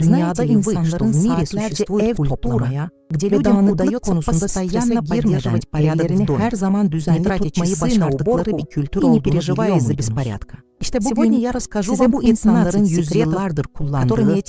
Знаете ли вы, что в мире существует культурная ev toplamaya ve dağınıklık konusunda strese girmeden evlerini her zaman düzenli tutmayı başardıkları bir kültür olduğunu biliyor muydunuz? İşte bugün size bu insanların yüzyıllardır kullandığı ve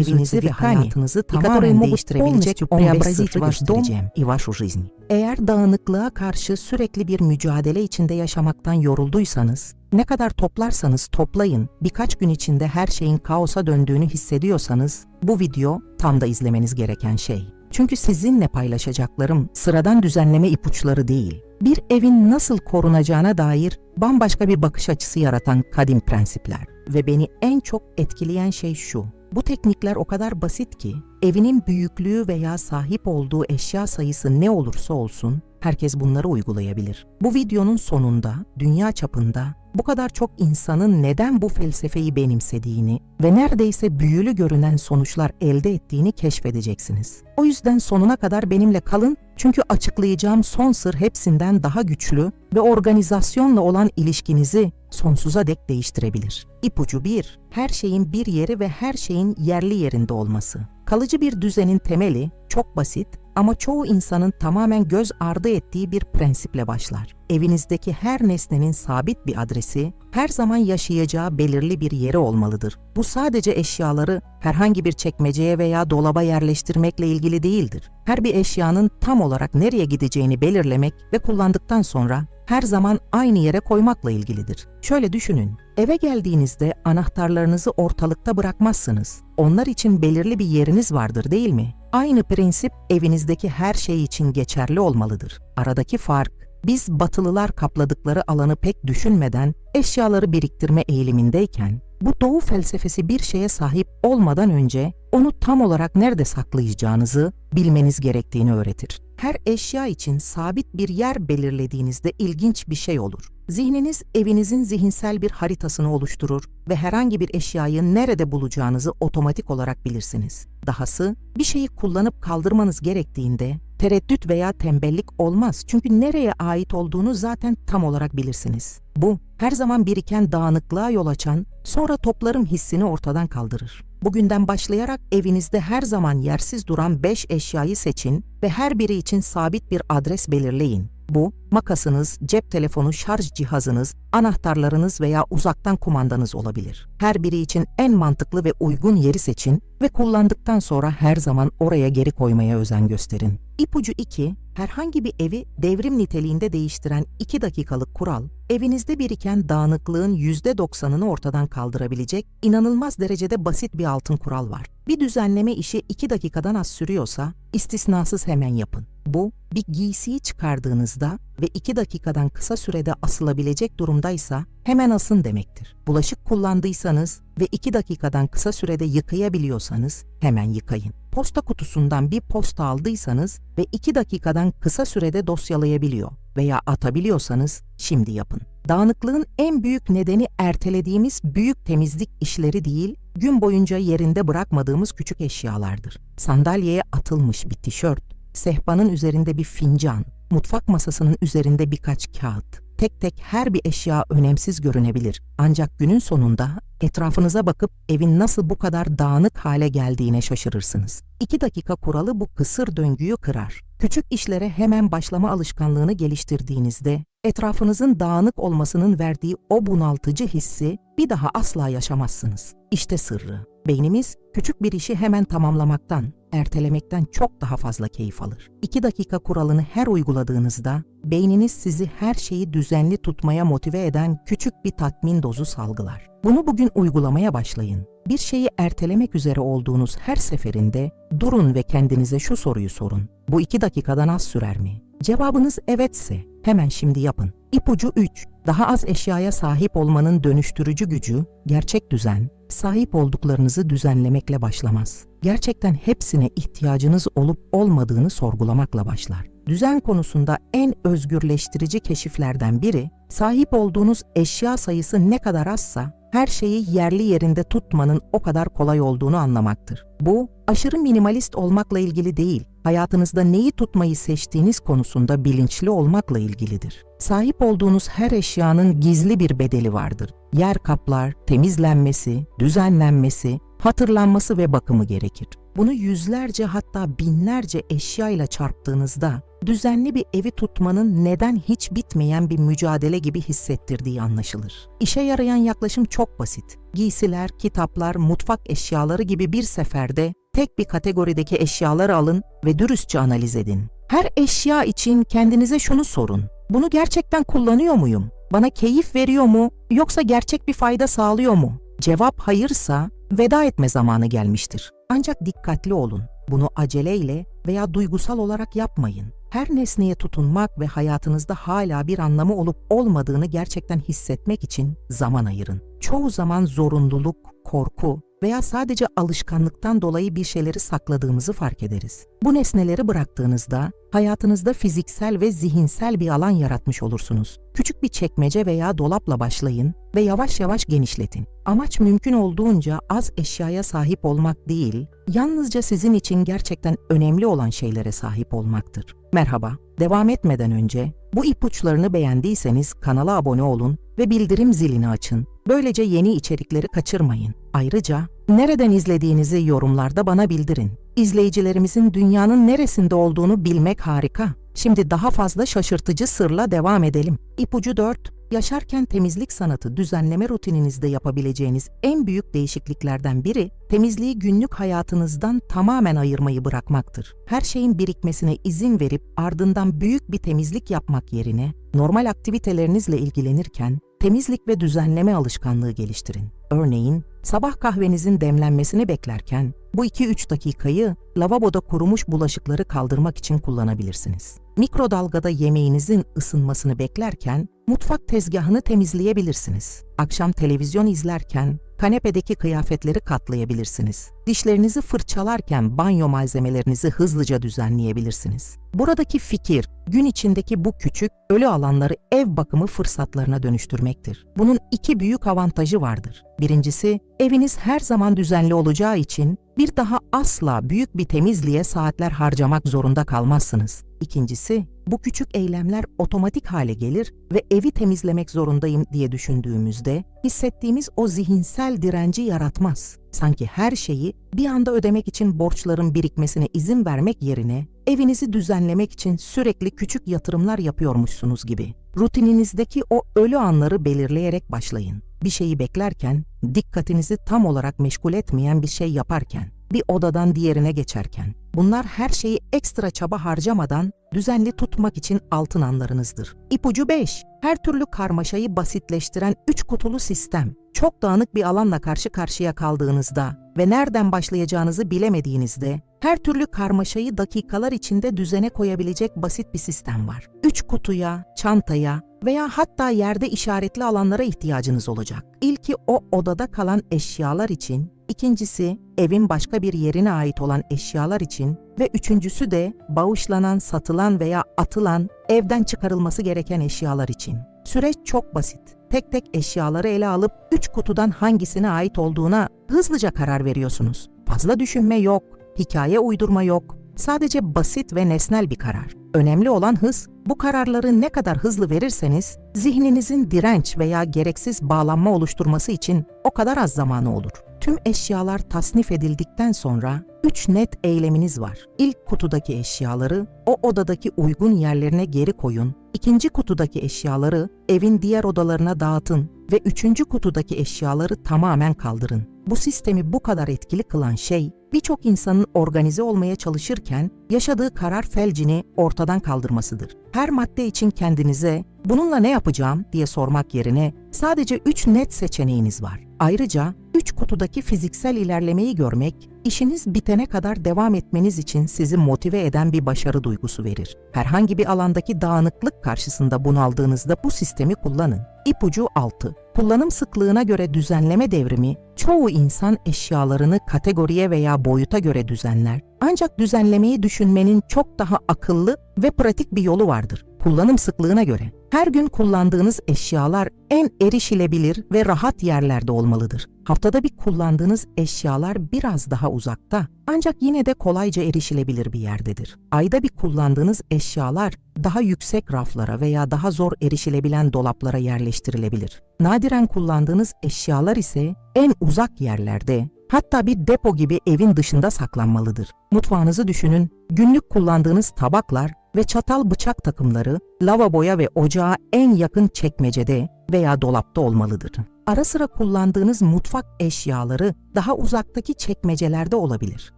evinizi ve hayatınızı tamamen değiştirebilecek 15 sırrı göstereceğim. И вашу жизнь. Eğer dağınıklığa karşı sürekli bir mücadele içinde yaşamaktan yorulduysanız, ne kadar toplarsanız toplayın, birkaç gün içinde her şeyin kaosa döndüğünü hissediyorsanız, bu video tam da izlemeniz gereken şey. Çünkü sizinle paylaşacaklarım sıradan düzenleme ipuçları değil. Bir evin nasıl korunacağına dair bambaşka bir bakış açısı yaratan kadim prensipler. Ve beni en çok etkileyen şey şu. Bu teknikler o kadar basit ki, evinin büyüklüğü veya sahip olduğu eşya sayısı ne olursa olsun, herkes bunları uygulayabilir. Bu videonun sonunda, dünya çapında bu kadar çok insanın neden bu felsefeyi benimsediğini ve neredeyse büyülü görünen sonuçlar elde ettiğini keşfedeceksiniz. O yüzden sonuna kadar benimle kalın çünkü açıklayacağım son sır hepsinden daha güçlü ve organizasyonla olan ilişkinizi sonsuza dek değiştirebilir. İpucu 1. Her şeyin bir yeri ve her şeyin yerli yerinde olması. Kalıcı bir düzenin temeli çok basit ama çoğu insanın tamamen göz ardı ettiği bir prensiple başlar. Evinizdeki her nesnenin sabit bir adresi, her zaman yaşayacağı belirli bir yeri olmalıdır. Bu sadece eşyaları herhangi bir çekmeceye veya dolaba yerleştirmekle ilgili değildir. Her bir eşyanın tam olarak nereye gideceğini belirlemek ve kullandıktan sonra her zaman aynı yere koymakla ilgilidir. Şöyle düşünün, eve geldiğinizde anahtarlarınızı ortalıkta bırakmazsınız. Onlar için belirli bir yeriniz vardır değil mi? Aynı prensip evinizdeki her şey için geçerli olmalıdır. Aradaki fark, biz batılılar kapladıkları alanı pek düşünmeden eşyaları biriktirme eğilimindeyken, bu doğu felsefesi bir şeye sahip olmadan önce onu tam olarak nerede saklayacağınızı bilmeniz gerektiğini öğretir. Her eşya için sabit bir yer belirlediğinizde ilginç bir şey olur. Zihniniz evinizin zihinsel bir haritasını oluşturur ve herhangi bir eşyayı nerede bulacağınızı otomatik olarak bilirsiniz. Dahası bir şeyi kullanıp kaldırmanız gerektiğinde tereddüt veya tembellik olmaz çünkü nereye ait olduğunu zaten tam olarak bilirsiniz. Bu her zaman biriken dağınıklığa yol açan, sonra toplarım hissini ortadan kaldırır. Bugünden başlayarak evinizde her zaman yersiz duran 5 eşyayı seçin ve her biri için sabit bir adres belirleyin. Bu, makasınız, cep telefonu, şarj cihazınız, anahtarlarınız veya uzaktan kumandanız olabilir. Her biri için en mantıklı ve uygun yeri seçin ve kullandıktan sonra her zaman oraya geri koymaya özen gösterin. İpucu 2, herhangi bir evi devrim niteliğinde değiştiren 2 dakikalık kural, evinizde biriken dağınıklığın %90'ını ortadan kaldırabilecek inanılmaz derecede basit bir altın kural var. Bir düzenleme işi 2 dakikadan az sürüyorsa istisnasız hemen yapın. Bu, bir giysiyi çıkardığınızda ve 2 dakikadan kısa sürede asılabilecek durumdaysa hemen asın demektir. Bulaşık kullandıysanız ve 2 dakikadan kısa sürede yıkayabiliyorsanız hemen yıkayın. Posta kutusundan bir posta aldıysanız ve 2 dakikadan kısa sürede dosyalayabiliyor veya atabiliyorsanız şimdi yapın. Dağınıklığın en büyük nedeni ertelediğimiz büyük temizlik işleri değil, gün boyunca yerinde bırakmadığımız küçük eşyalardır. Sandalyeye atılmış bir tişört, sehpanın üzerinde bir fincan, mutfak masasının üzerinde birkaç kağıt. Tek tek her bir eşya önemsiz görünebilir. Ancak günün sonunda etrafınıza bakıp evin nasıl bu kadar dağınık hale geldiğine şaşırırsınız. 2 dakika kuralı bu kısır döngüyü kırar. Küçük işlere hemen başlama alışkanlığını geliştirdiğinizde etrafınızın dağınık olmasının verdiği o bunaltıcı hissi bir daha asla yaşamazsınız. İşte sırrı. Beynimiz küçük bir işi hemen tamamlamaktan, ertelemekten çok daha fazla keyif alır. 2 dakika kuralını her uyguladığınızda beyniniz sizi her şeyi düzenli tutmaya motive eden küçük bir tatmin dozu salgılar. Bunu bugün uygulamaya başlayın. Bir şeyi ertelemek üzere olduğunuz her seferinde durun ve kendinize şu soruyu sorun. Bu iki dakikadan az sürer mi? Cevabınız evetse hemen şimdi yapın. İpucu 3. Daha az eşyaya sahip olmanın dönüştürücü gücü, gerçek düzen, sahip olduklarınızı düzenlemekle başlamaz. Gerçekten hepsine ihtiyacınız olup olmadığını sorgulamakla başlar. Düzen konusunda en özgürleştirici keşiflerden biri, sahip olduğunuz eşya sayısı ne kadar azsa, her şeyi yerli yerinde tutmanın o kadar kolay olduğunu anlamaktır. Bu, aşırı minimalist olmakla ilgili değil, hayatınızda neyi tutmayı seçtiğiniz konusunda bilinçli olmakla ilgilidir. Sahip olduğunuz her eşyanın gizli bir bedeli vardır. Yer kaplar, temizlenmesi, düzenlenmesi, hatırlanması ve bakımı gerekir. Bunu yüzlerce hatta binlerce eşyayla çarptığınızda düzenli bir evi tutmanın neden hiç bitmeyen bir mücadele gibi hissettirdiği anlaşılır. İşe yarayan yaklaşım çok basit. Giysiler, kitaplar, mutfak eşyaları gibi bir seferde tek bir kategorideki eşyaları alın ve dürüstçe analiz edin. Her eşya için kendinize şunu sorun. Bunu gerçekten kullanıyor muyum? Bana keyif veriyor mu yoksa gerçek bir fayda sağlıyor mu? Cevap hayırsa veda etme zamanı gelmiştir. Ancak dikkatli olun. Bunu aceleyle veya duygusal olarak yapmayın. Her nesneye tutunmak ve hayatınızda hala bir anlamı olup olmadığını gerçekten hissetmek için zaman ayırın. Çoğu zaman zorunluluk, korku veya sadece alışkanlıktan dolayı bir şeyleri sakladığımızı fark ederiz. Bu nesneleri bıraktığınızda hayatınızda fiziksel ve zihinsel bir alan yaratmış olursunuz. Küçük bir çekmece veya dolapla başlayın ve yavaş yavaş genişletin. Amaç mümkün olduğunca az eşyaya sahip olmak değil, yalnızca sizin için gerçekten önemli olan şeylere sahip olmaktır. Merhaba, devam etmeden önce bu ipuçlarını beğendiyseniz kanala abone olun ve bildirim zilini açın. Böylece yeni içerikleri kaçırmayın. Ayrıca nereden izlediğinizi yorumlarda bana bildirin. İzleyicilerimizin dünyanın neresinde olduğunu bilmek harika. Şimdi daha fazla şaşırtıcı sırla devam edelim. İpucu 4. Yaşarken temizlik sanatı düzenleme rutininizde yapabileceğiniz en büyük değişikliklerden biri, temizliği günlük hayatınızdan tamamen ayırmayı bırakmaktır. Her şeyin birikmesine izin verip ardından büyük bir temizlik yapmak yerine, normal aktivitelerinizle ilgilenirken temizlik ve düzenleme alışkanlığı geliştirin. Örneğin, sabah kahvenizin demlenmesini beklerken bu 2-3 dakikayı lavaboda kurumuş bulaşıkları kaldırmak için kullanabilirsiniz. Mikrodalgada yemeğinizin ısınmasını beklerken mutfak tezgahını temizleyebilirsiniz. Akşam televizyon izlerken kanepedeki kıyafetleri katlayabilirsiniz. Dişlerinizi fırçalarken banyo malzemelerinizi hızlıca düzenleyebilirsiniz. Buradaki fikir, gün içindeki bu küçük, ölü alanları ev bakımı fırsatlarına dönüştürmektir. Bunun iki büyük avantajı vardır. Birincisi, eviniz her zaman düzenli olacağı için bir daha asla büyük bir temizliğe saatler harcamak zorunda kalmazsınız. İkincisi, bu küçük eylemler otomatik hale gelir ve evi temizlemek zorundayım diye düşündüğümüzde hissettiğimiz o zihinsel direnci yaratmaz. Sanki her şeyi bir anda ödemek için borçların birikmesine izin vermek yerine evinizi düzenlemek için sürekli küçük yatırımlar yapıyormuşsunuz gibi. Rutininizdeki o ölü anları belirleyerek başlayın. Bir şeyi beklerken, dikkatinizi tam olarak meşgul etmeyen bir şey yaparken, bir odadan diğerine geçerken. Bunlar her şeyi ekstra çaba harcamadan düzenli tutmak için altın anlarınızdır. İpucu 5. Her türlü karmaşayı basitleştiren 3 kutulu sistem. Çok dağınık bir alanla karşı karşıya kaldığınızda ve nereden başlayacağınızı bilemediğinizde her türlü karmaşayı dakikalar içinde düzene koyabilecek basit bir sistem var. Üç kutuya, çantaya veya hatta yerde işaretli alanlara ihtiyacınız olacak. İlki o odada kalan eşyalar için, ikincisi evin başka bir yerine ait olan eşyalar için ve üçüncüsü de bağışlanan, satılan veya atılan, evden çıkarılması gereken eşyalar için. Süreç çok basit. Tek tek eşyaları ele alıp üç kutudan hangisine ait olduğuna hızlıca karar veriyorsunuz. Fazla düşünme yok, hikaye uydurma yok. Sadece basit ve nesnel bir karar. Önemli olan hız. Bu kararları ne kadar hızlı verirseniz zihninizin direnç veya gereksiz bağlanma oluşturması için o kadar az zamanı olur. Tüm eşyalar tasnif edildikten sonra üç net eyleminiz var. İlk kutudaki eşyaları o odadaki uygun yerlerine geri koyun. İkinci kutudaki eşyaları evin diğer odalarına dağıtın ve üçüncü kutudaki eşyaları tamamen kaldırın. Bu sistemi bu kadar etkili kılan şey birçok insanın organize olmaya çalışırken yaşadığı karar felcini ortadan kaldırmasıdır. Her madde için kendinize bununla ne yapacağım diye sormak yerine sadece üç net seçeneğiniz var. Ayrıca üç kutudaki fiziksel ilerlemeyi görmek, işiniz bitene kadar devam etmeniz için sizi motive eden bir başarı duygusu verir. Herhangi bir alandaki dağınıklık karşısında bunaldığınızda bu sistemi kullanın. İpucu 6. Kullanım sıklığına göre düzenleme devrimi, çoğu insan eşyalarını kategoriye veya boyuta göre düzenler Ancak düzenlemeyi düşünmenin çok daha akıllı ve pratik bir yolu vardır. Kullanım sıklığına göre. Her gün kullandığınız eşyalar en erişilebilir ve rahat yerlerde olmalıdır. Haftada bir kullandığınız eşyalar biraz daha uzakta ancak yine de kolayca erişilebilir bir yerdedir. Ayda bir kullandığınız eşyalar daha yüksek raflara veya daha zor erişilebilen dolaplara yerleştirilebilir. Nadiren kullandığınız eşyalar ise en uzak yerlerde, hatta bir depo gibi evin dışında saklanmalıdır. Mutfağınızı düşünün, günlük kullandığınız tabaklar ve çatal bıçak takımları lavaboya ve ocağa en yakın çekmecede veya dolapta olmalıdır. Ara sıra kullandığınız mutfak eşyaları daha uzaktaki çekmecelerde olabilir.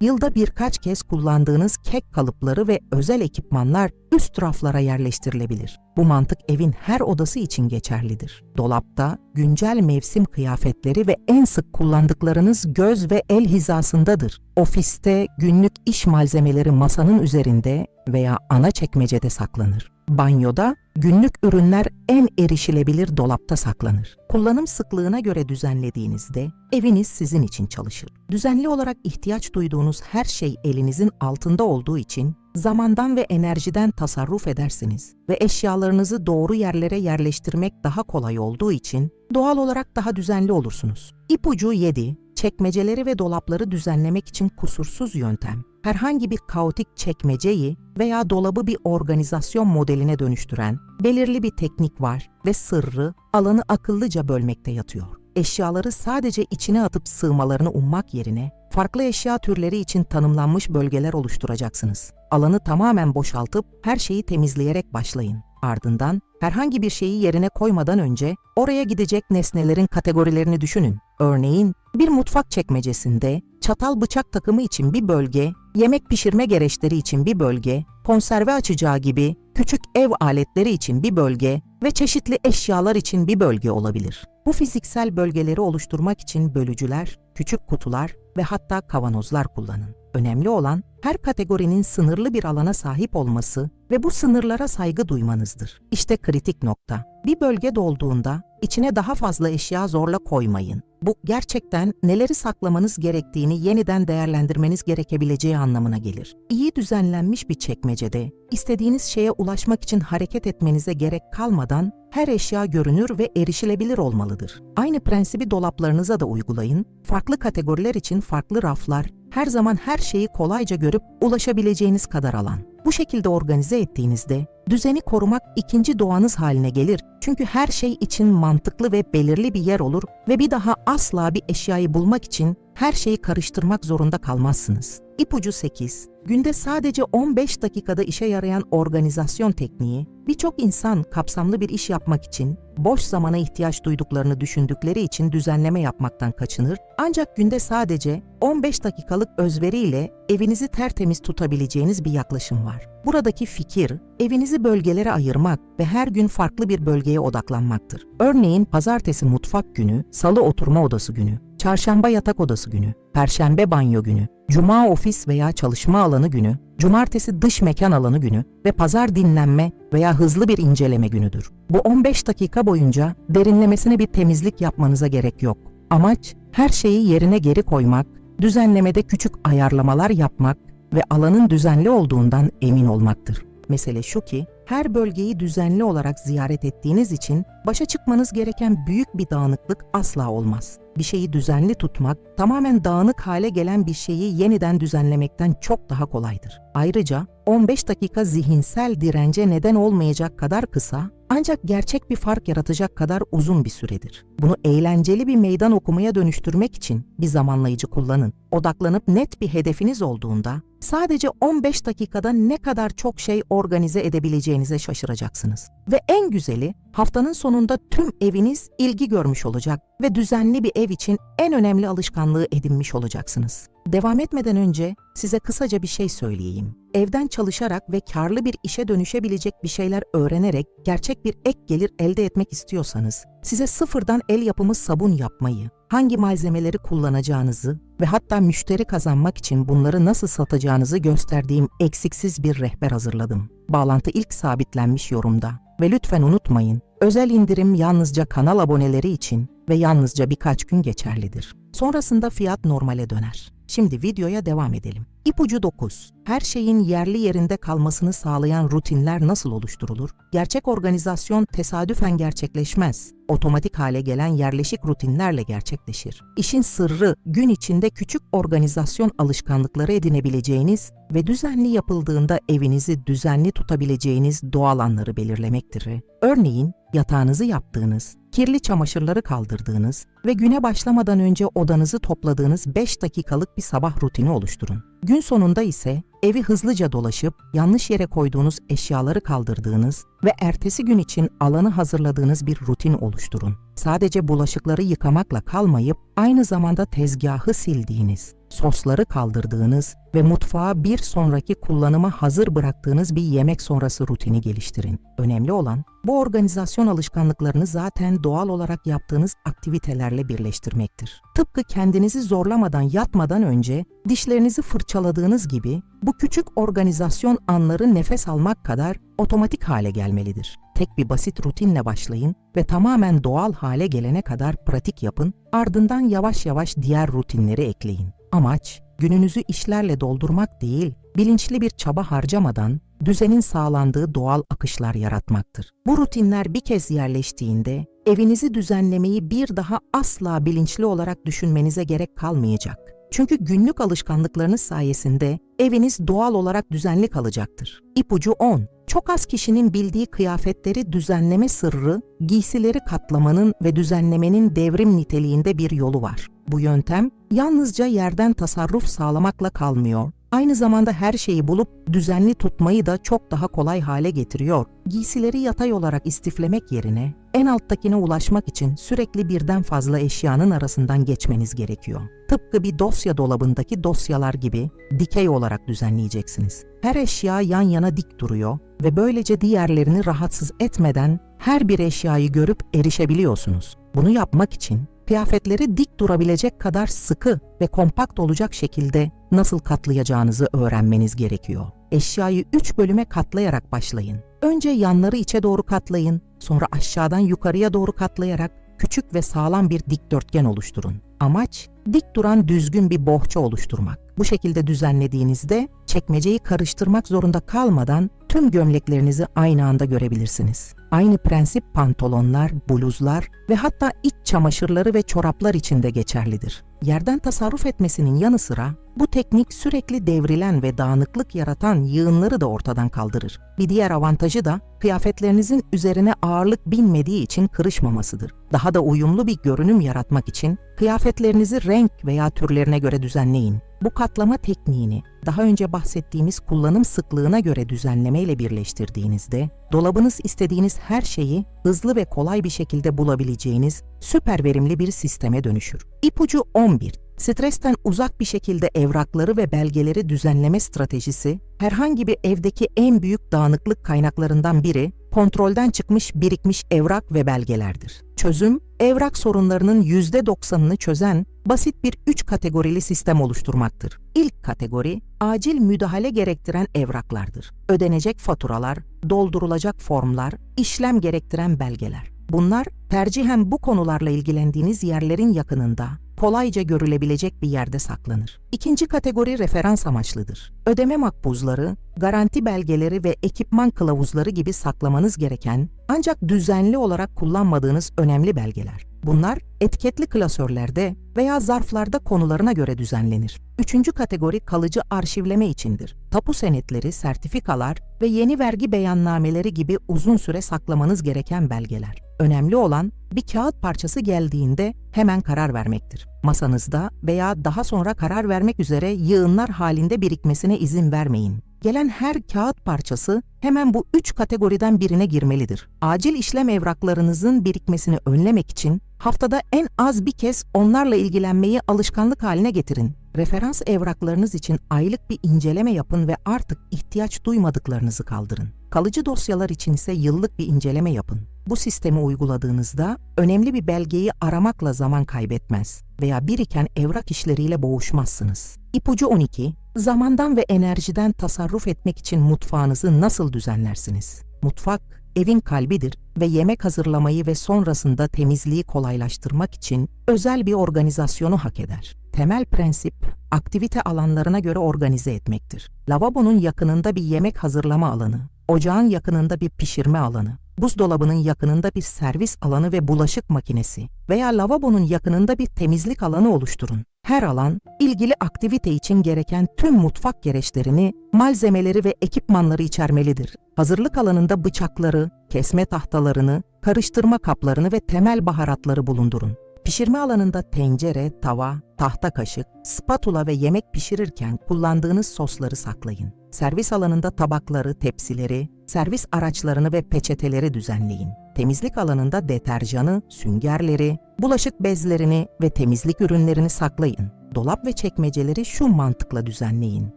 Yılda birkaç kez kullandığınız kek kalıpları ve özel ekipmanlar üst raflara yerleştirilebilir. Bu mantık evin her odası için geçerlidir. Dolapta güncel mevsim kıyafetleri ve en sık kullandıklarınız göz ve el hizasındadır. Ofiste günlük iş malzemeleri masanın üzerinde veya ana çekmecede saklanır. Banyoda günlük ürünler en erişilebilir dolapta saklanır. Kullanım sıklığına göre düzenlediğinizde eviniz sizin için çalışır. Düzenli olarak ihtiyaç duyduğunuz her şey elinizin altında olduğu için zamandan ve enerjiden tasarruf edersiniz ve eşyalarınızı doğru yerlere yerleştirmek daha kolay olduğu için doğal olarak daha düzenli olursunuz. İpucu 7. Çekmeceleri ve dolapları düzenlemek için kusursuz yöntem. Herhangi bir kaotik çekmeceyi veya dolabı bir organizasyon modeline dönüştüren belirli bir teknik var ve sırrı alanı akıllıca bölmekte yatıyor. Eşyaları sadece içine atıp sığmalarını ummak yerine farklı eşya türleri için tanımlanmış bölgeler oluşturacaksınız. Alanı tamamen boşaltıp her şeyi temizleyerek başlayın. Ardından herhangi bir şeyi yerine koymadan önce oraya gidecek nesnelerin kategorilerini düşünün. Örneğin bir mutfak çekmecesinde çatal bıçak takımı için bir bölge, yemek pişirme gereçleri için bir bölge, konserve açacağı gibi küçük ev aletleri için bir bölge ve çeşitli eşyalar için bir bölge olabilir. Bu fiziksel bölgeleri oluşturmak için bölücüler, küçük kutular ve hatta kavanozlar kullanın. Önemli olan her kategorinin sınırlı bir alana sahip olması ve bu sınırlara saygı duymanızdır. İşte kritik nokta. Bir bölge dolduğunda içine daha fazla eşya zorla koymayın. Bu gerçekten neleri saklamanız gerektiğini yeniden değerlendirmeniz gerekebileceği anlamına gelir. İyi düzenlenmiş bir çekmecede istediğiniz şeye ulaşmak için hareket etmenize gerek kalmadan her eşya görünür ve erişilebilir olmalıdır. Aynı prensibi dolaplarınıza da uygulayın. Farklı kategoriler için farklı raflar, her zaman her şeyi kolayca görüp ulaşabileceğiniz kadar alan. Bu şekilde organize ettiğinizde düzeni korumak ikinci doğanız haline gelir. Çünkü her şey için mantıklı ve belirli bir yer olur ve bir daha asla bir eşyayı bulmak için her şeyi karıştırmak zorunda kalmazsınız. İpucu 8. Günde sadece 15 dakikada işe yarayan organizasyon tekniği, birçok insan kapsamlı bir iş yapmak için, boş zamana ihtiyaç duyduklarını düşündükleri için düzenleme yapmaktan kaçınır, ancak günde sadece 15 dakikalık özveriyle evinizi tertemiz tutabileceğiniz bir yaklaşım var. Buradaki fikir, evinizi bölgelere ayırmak ve her gün farklı bir bölgeye odaklanmaktır. Örneğin pazartesi mutfak günü, salı oturma odası günü, çarşamba yatak odası günü, perşembe banyo günü, cuma ofis veya çalışma alanı günü, cumartesi dış mekan alanı günü ve pazar dinlenme veya hızlı bir inceleme günüdür. Bu 15 dakika boyunca derinlemesine bir temizlik yapmanıza gerek yok. Amaç her şeyi yerine geri koymak, düzenlemede küçük ayarlamalar yapmak ve alanın düzenli olduğundan emin olmaktır. Mesele şu ki, her bölgeyi düzenli olarak ziyaret ettiğiniz için başa çıkmanız gereken büyük bir dağınıklık asla olmaz. Bir şeyi düzenli tutmak, tamamen dağınık hale gelen bir şeyi yeniden düzenlemekten çok daha kolaydır. Ayrıca 15 dakika zihinsel dirence neden olmayacak kadar kısa, ancak gerçek bir fark yaratacak kadar uzun bir süredir. Bunu eğlenceli bir meydan okumaya dönüştürmek için bir zamanlayıcı kullanın. Odaklanıp net bir hedefiniz olduğunda sadece 15 dakikada ne kadar çok şey organize edebileceğinize şaşıracaksınız. Ve en güzeli haftanın sonunda tüm eviniz ilgi görmüş olacak ve düzenli bir ev için en önemli alışkanlığı edinmiş olacaksınız. Devam etmeden önce size kısaca bir şey söyleyeyim. Evden çalışarak ve karlı bir işe dönüşebilecek bir şeyler öğrenerek gerçek bir ek gelir elde etmek istiyorsanız, size sıfırdan el yapımı sabun yapmayı, hangi malzemeleri kullanacağınızı ve hatta müşteri kazanmak için bunları nasıl satacağınızı gösterdiğim eksiksiz bir rehber hazırladım. Bağlantı ilk sabitlenmiş yorumda. Ve lütfen unutmayın, özel indirim yalnızca kanal aboneleri için ve yalnızca birkaç gün geçerlidir. Sonrasında fiyat normale döner. Şimdi videoya devam edelim. İpucu 9. Her şeyin yerli yerinde kalmasını sağlayan rutinler nasıl oluşturulur? Gerçek organizasyon tesadüfen gerçekleşmez. Otomatik hale gelen yerleşik rutinlerle gerçekleşir. İşin sırrı gün içinde küçük organizasyon alışkanlıkları edinebileceğiniz ve düzenli yapıldığında evinizi düzenli tutabileceğiniz doğal anları belirlemektir. Örneğin yatağınızı yaptığınız, kirli çamaşırları kaldırdığınız ve güne başlamadan önce odanızı topladığınız 5 dakikalık bir sabah rutini oluşturun. Gün sonunda ise evi hızlıca dolaşıp yanlış yere koyduğunuz eşyaları kaldırdığınız ve ertesi gün için alanı hazırladığınız bir rutin oluşturun. Sadece bulaşıkları yıkamakla kalmayıp aynı zamanda tezgahı sildiğiniz, sosları kaldırdığınız ve mutfağı bir sonraki kullanıma hazır bıraktığınız bir yemek sonrası rutini geliştirin. Önemli olan bu organizasyon alışkanlıklarını zaten doğal olarak yaptığınız aktivitelerle birleştirmektir. Tıpkı kendinizi zorlamadan yatmadan önce dişlerinizi fırçaladığınız gibi bu küçük organizasyon anları nefes almak kadar otomatik hale gelmelidir. Tek bir basit rutinle başlayın ve tamamen doğal hale gelene kadar pratik yapın, ardından yavaş yavaş diğer rutinleri ekleyin. Amaç, gününüzü işlerle doldurmak değil, bilinçli bir çaba harcamadan düzenin sağlandığı doğal akışlar yaratmaktır. Bu rutinler bir kez yerleştiğinde evinizi düzenlemeyi bir daha asla bilinçli olarak düşünmenize gerek kalmayacak. Çünkü günlük alışkanlıklarınız sayesinde eviniz doğal olarak düzenli kalacaktır. İpucu 10. Çok az kişinin bildiği kıyafetleri düzenleme sırrı, giysileri katlamanın ve düzenlemenin devrim niteliğinde bir yolu var. Bu yöntem yalnızca yerden tasarruf sağlamakla kalmıyor. Aynı zamanda her şeyi bulup düzenli tutmayı da çok daha kolay hale getiriyor. Giysileri yatay olarak istiflemek yerine en alttakine ulaşmak için sürekli birden fazla eşyanın arasından geçmeniz gerekiyor. Tıpkı bir dosya dolabındaki dosyalar gibi dikey olarak düzenleyeceksiniz. Her eşya yan yana dik duruyor ve böylece diğerlerini rahatsız etmeden her bir eşyayı görüp erişebiliyorsunuz. Bunu yapmak için kıyafetleri dik durabilecek kadar sıkı ve kompakt olacak şekilde nasıl katlayacağınızı öğrenmeniz gerekiyor. Eşyayı 3 bölüme katlayarak başlayın. Önce yanları içe doğru katlayın, sonra aşağıdan yukarıya doğru katlayarak küçük ve sağlam bir dikdörtgen oluşturun. Amaç dik duran düzgün bir bohça oluşturmak. Bu şekilde düzenlediğinizde çekmeceyi karıştırmak zorunda kalmadan tüm gömleklerinizi aynı anda görebilirsiniz. Aynı prensip pantolonlar, bluzlar ve hatta iç çamaşırları ve çoraplar için de geçerlidir. Yerden tasarruf etmesinin yanı sıra bu teknik sürekli devrilen ve dağınıklık yaratan yığınları da ortadan kaldırır. Bir diğer avantajı da kıyafetlerinizin üzerine ağırlık binmediği için kırışmamasıdır. Daha da uyumlu bir görünüm yaratmak için kıyafetlerinizi renk veya türlerine göre düzenleyin. Bu katlama tekniğini daha önce bahsettiğimiz kullanım sıklığına göre düzenlemeyle birleştirdiğinizde dolabınız istediğiniz her şeyi hızlı ve kolay bir şekilde bulabileceğiniz süper verimli bir sisteme dönüşür. İpucu 11. Stresten uzak bir şekilde evrakları ve belgeleri düzenleme stratejisi, herhangi bir evdeki en büyük dağınıklık kaynaklarından biri, kontrolden çıkmış birikmiş evrak ve belgelerdir. Çözüm, evrak sorunlarının %90'ını çözen basit bir üç kategorili sistem oluşturmaktır. İlk kategori, acil müdahale gerektiren evraklardır. Ödenecek faturalar, doldurulacak formlar, işlem gerektiren belgeler. Bunlar tercihen bu konularla ilgilendiğiniz yerlerin yakınında, kolayca görülebilecek bir yerde saklanır. İkinci kategori referans amaçlıdır. Ödeme makbuzları, garanti belgeleri ve ekipman kılavuzları gibi saklamanız gereken ancak düzenli olarak kullanmadığınız önemli belgeler. Bunlar etiketli klasörlerde veya zarflarda konularına göre düzenlenir. Üçüncü kategori kalıcı arşivleme içindir. Tapu senetleri, sertifikalar ve yeni vergi beyannameleri gibi uzun süre saklamanız gereken belgeler. Önemli olan bir kağıt parçası geldiğinde hemen karar vermektir. Masanızda veya daha sonra karar vermek üzere yığınlar halinde birikmesine izin vermeyin. Gelen her kağıt parçası hemen bu üç kategoriden birine girmelidir. Acil işlem evraklarınızın birikmesini önlemek için haftada en az bir kez onlarla ilgilenmeyi alışkanlık haline getirin. Referans evraklarınız için aylık bir inceleme yapın ve artık ihtiyaç duymadıklarınızı kaldırın. Kalıcı dosyalar için ise yıllık bir inceleme yapın. Bu sistemi uyguladığınızda önemli bir belgeyi aramakla zaman kaybetmez veya biriken evrak işleriyle boğuşmazsınız. İpucu 12. Zamandan ve enerjiden tasarruf etmek için mutfağınızı nasıl düzenlersiniz? Mutfak evin kalbidir ve yemek hazırlamayı ve sonrasında temizliği kolaylaştırmak için özel bir organizasyonu hak eder. temel prensip aktivite alanlarına göre organize etmektir. Lavabonun yakınında bir yemek hazırlama alanı, ocağın yakınında bir pişirme alanı, buzdolabının yakınında bir servis alanı ve bulaşık makinesi veya lavabonun yakınında bir temizlik alanı oluşturun. Her alan, ilgili aktivite için gereken tüm mutfak gereçlerini, malzemeleri ve ekipmanları içermelidir. Hazırlık alanında bıçakları, kesme tahtalarını, karıştırma kaplarını ve temel baharatları bulundurun. Pişirme alanında tencere, tava, tahta kaşık, spatula ve yemek pişirirken kullandığınız sosları saklayın. Servis alanında tabakları, tepsileri, servis araçlarını ve peçeteleri düzenleyin. Temizlik alanında deterjanı, süngerleri, bulaşık bezlerini ve temizlik ürünlerini saklayın. Dolap ve çekmeceleri şu mantıkla düzenleyin.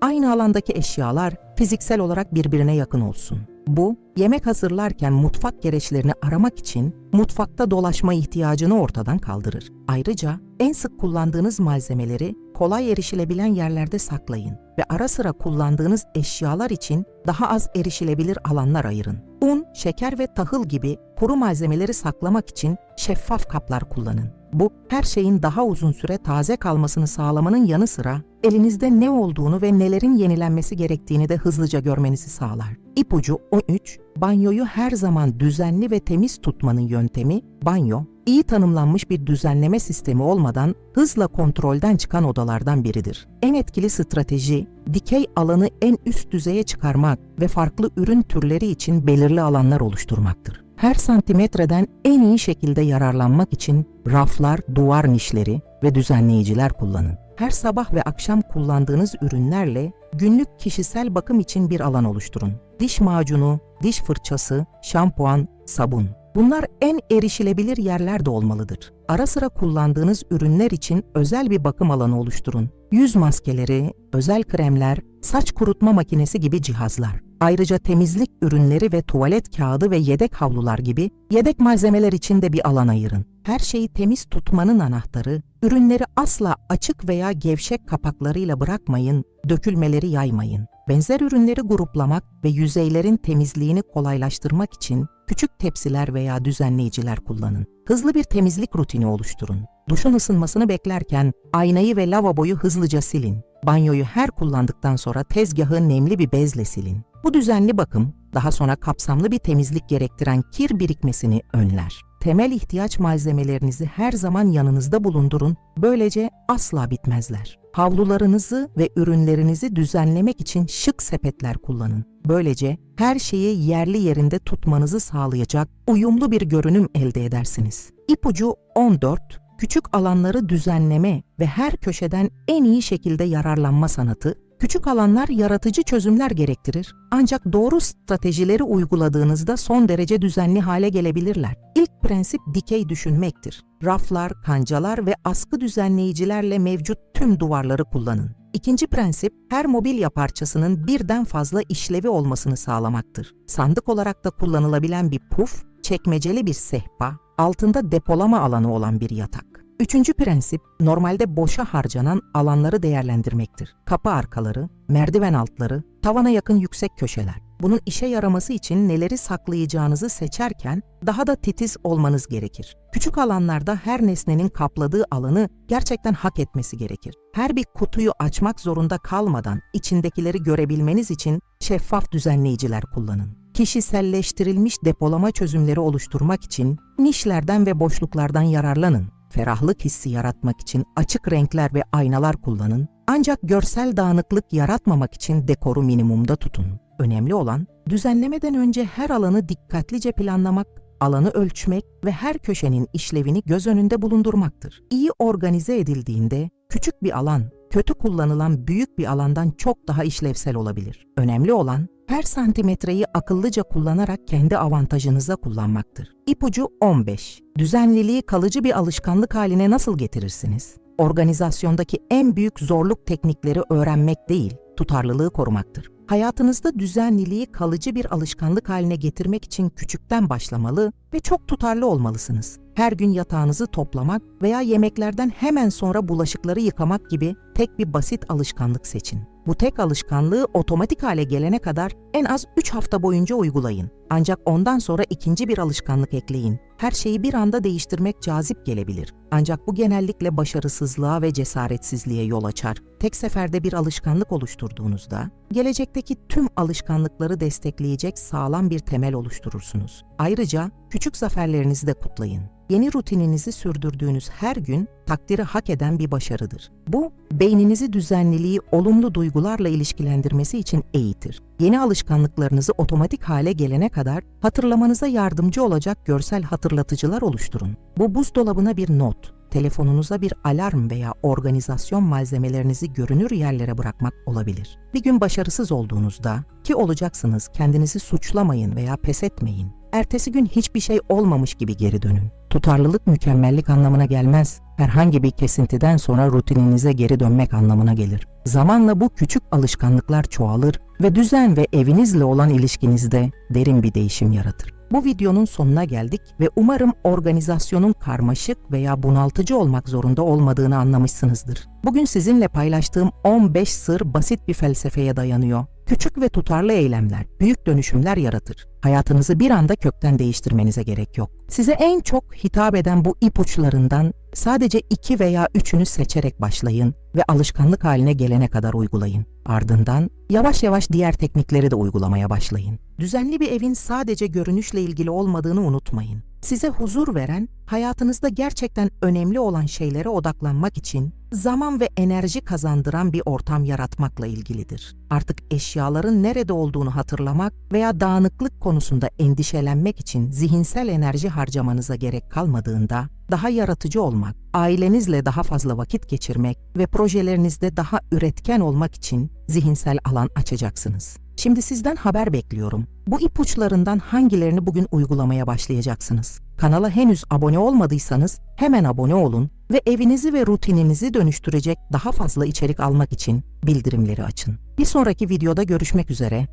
Aynı alandaki eşyalar fiziksel olarak birbirine yakın olsun. Bu, yemek hazırlarken mutfak gereçlerini aramak için mutfakta dolaşma ihtiyacını ortadan kaldırır. Ayrıca en sık kullandığınız malzemeleri kolay erişilebilen yerlerde saklayın ve ara sıra kullandığınız eşyalar için daha az erişilebilir alanlar ayırın. Un, şeker ve tahıl gibi kuru malzemeleri saklamak için şeffaf kaplar kullanın. Bu, her şeyin daha uzun süre taze kalmasını sağlamanın yanı sıra elinizde ne olduğunu ve nelerin yenilenmesi gerektiğini de hızlıca görmenizi sağlar. İpucu 13, banyoyu her zaman düzenli ve temiz tutmanın yöntemi, banyo, iyi tanımlanmış bir düzenleme sistemi olmadan hızla kontrolden çıkan odalardan biridir. En etkili strateji, dikey alanı en üst düzeye çıkarmak ve farklı ürün türleri için belirli alanlar oluşturmaktır. Her santimetreden en iyi şekilde yararlanmak için raflar, duvar nişleri ve düzenleyiciler kullanın. Her sabah ve akşam kullandığınız ürünlerle günlük kişisel bakım için bir alan oluşturun. Diş macunu, diş fırçası, şampuan, sabun. Bunlar en erişilebilir yerlerde olmalıdır. Ara sıra kullandığınız ürünler için özel bir bakım alanı oluşturun. Yüz maskeleri, özel kremler, saç kurutma makinesi gibi cihazlar. Ayrıca temizlik ürünleri ve tuvalet kağıdı ve yedek havlular gibi yedek malzemeler için de bir alan ayırın. Her şeyi temiz tutmanın anahtarı, ürünleri asla açık veya gevşek kapaklarıyla bırakmayın, dökülmeleri yaymayın. Benzer ürünleri gruplamak ve yüzeylerin temizliğini kolaylaştırmak için küçük tepsiler veya düzenleyiciler kullanın. Hızlı bir temizlik rutini oluşturun. Duşun ısınmasını beklerken aynayı ve lavaboyu hızlıca silin. Banyoyu her kullandıktan sonra tezgahı nemli bir bezle silin. Bu düzenli bakım daha sonra kapsamlı bir temizlik gerektiren kir birikmesini önler. Temel ihtiyaç malzemelerinizi her zaman yanınızda bulundurun. Böylece asla bitmezler. Havlularınızı ve ürünlerinizi düzenlemek için şık sepetler kullanın. Böylece her şeyi yerli yerinde tutmanızı sağlayacak uyumlu bir görünüm elde edersiniz. İpucu 14 küçük alanları düzenleme ve her köşeden en iyi şekilde yararlanma sanatı, küçük alanlar yaratıcı çözümler gerektirir. Ancak doğru stratejileri uyguladığınızda son derece düzenli hale gelebilirler. İlk prensip dikey düşünmektir. Raflar, kancalar ve askı düzenleyicilerle mevcut tüm duvarları kullanın. İkinci prensip, her mobilya parçasının birden fazla işlevi olmasını sağlamaktır. Sandık olarak da kullanılabilen bir puf, çekmeceli bir sehpa, altında depolama alanı olan bir yatak. Üçüncü prensip, normalde boşa harcanan alanları değerlendirmektir. Kapı arkaları, merdiven altları, tavana yakın yüksek köşeler. Bunun işe yaraması için neleri saklayacağınızı seçerken daha da titiz olmanız gerekir. Küçük alanlarda her nesnenin kapladığı alanı gerçekten hak etmesi gerekir. Her bir kutuyu açmak zorunda kalmadan içindekileri görebilmeniz için şeffaf düzenleyiciler kullanın kişiselleştirilmiş depolama çözümleri oluşturmak için nişlerden ve boşluklardan yararlanın. Ferahlık hissi yaratmak için açık renkler ve aynalar kullanın. Ancak görsel dağınıklık yaratmamak için dekoru minimumda tutun. Önemli olan düzenlemeden önce her alanı dikkatlice planlamak, alanı ölçmek ve her köşenin işlevini göz önünde bulundurmaktır. İyi organize edildiğinde küçük bir alan kötü kullanılan büyük bir alandan çok daha işlevsel olabilir. Önemli olan her santimetreyi akıllıca kullanarak kendi avantajınıza kullanmaktır. İpucu 15. Düzenliliği kalıcı bir alışkanlık haline nasıl getirirsiniz? Organizasyondaki en büyük zorluk teknikleri öğrenmek değil, tutarlılığı korumaktır. Hayatınızda düzenliliği kalıcı bir alışkanlık haline getirmek için küçükten başlamalı ve çok tutarlı olmalısınız. Her gün yatağınızı toplamak veya yemeklerden hemen sonra bulaşıkları yıkamak gibi tek bir basit alışkanlık seçin. Bu tek alışkanlığı otomatik hale gelene kadar en az 3 hafta boyunca uygulayın. Ancak ondan sonra ikinci bir alışkanlık ekleyin. Her şeyi bir anda değiştirmek cazip gelebilir. Ancak bu genellikle başarısızlığa ve cesaretsizliğe yol açar. Tek seferde bir alışkanlık oluşturduğunuzda, gelecekteki tüm alışkanlıkları destekleyecek sağlam bir temel oluşturursunuz. Ayrıca küçük zaferlerinizi de kutlayın. Yeni rutininizi sürdürdüğünüz her gün takdiri hak eden bir başarıdır. Bu, beyninizi düzenliliği olumlu duygularla ilişkilendirmesi için eğitir. Yeni alışkanlıklarınızı otomatik hale gelene kadar hatırlamanıza yardımcı olacak görsel hatırlatıcılar oluşturun. Bu buzdolabına bir not, telefonunuza bir alarm veya organizasyon malzemelerinizi görünür yerlere bırakmak olabilir. Bir gün başarısız olduğunuzda ki olacaksınız kendinizi suçlamayın veya pes etmeyin. Ertesi gün hiçbir şey olmamış gibi geri dönün. Tutarlılık mükemmellik anlamına gelmez. Herhangi bir kesintiden sonra rutininize geri dönmek anlamına gelir. Zamanla bu küçük alışkanlıklar çoğalır ve düzen ve evinizle olan ilişkinizde derin bir değişim yaratır. Bu videonun sonuna geldik ve umarım organizasyonun karmaşık veya bunaltıcı olmak zorunda olmadığını anlamışsınızdır. Bugün sizinle paylaştığım 15 sır basit bir felsefeye dayanıyor. Küçük ve tutarlı eylemler büyük dönüşümler yaratır. Hayatınızı bir anda kökten değiştirmenize gerek yok. Size en çok hitap eden bu ipuçlarından sadece iki veya üçünü seçerek başlayın ve alışkanlık haline gelene kadar uygulayın. Ardından yavaş yavaş diğer teknikleri de uygulamaya başlayın. Düzenli bir evin sadece görünüşle ilgili olmadığını unutmayın. Size huzur veren, hayatınızda gerçekten önemli olan şeylere odaklanmak için zaman ve enerji kazandıran bir ortam yaratmakla ilgilidir. Artık eşyaların nerede olduğunu hatırlamak veya dağınıklık konusunda endişelenmek için zihinsel enerji harcamanıza gerek kalmadığında daha yaratıcı olmak, ailenizle daha fazla vakit geçirmek ve projelerinizde daha üretken olmak için zihinsel alan açacaksınız. Şimdi sizden haber bekliyorum. Bu ipuçlarından hangilerini bugün uygulamaya başlayacaksınız? Kanala henüz abone olmadıysanız hemen abone olun ve evinizi ve rutininizi dönüştürecek daha fazla içerik almak için bildirimleri açın. Bir sonraki videoda görüşmek üzere.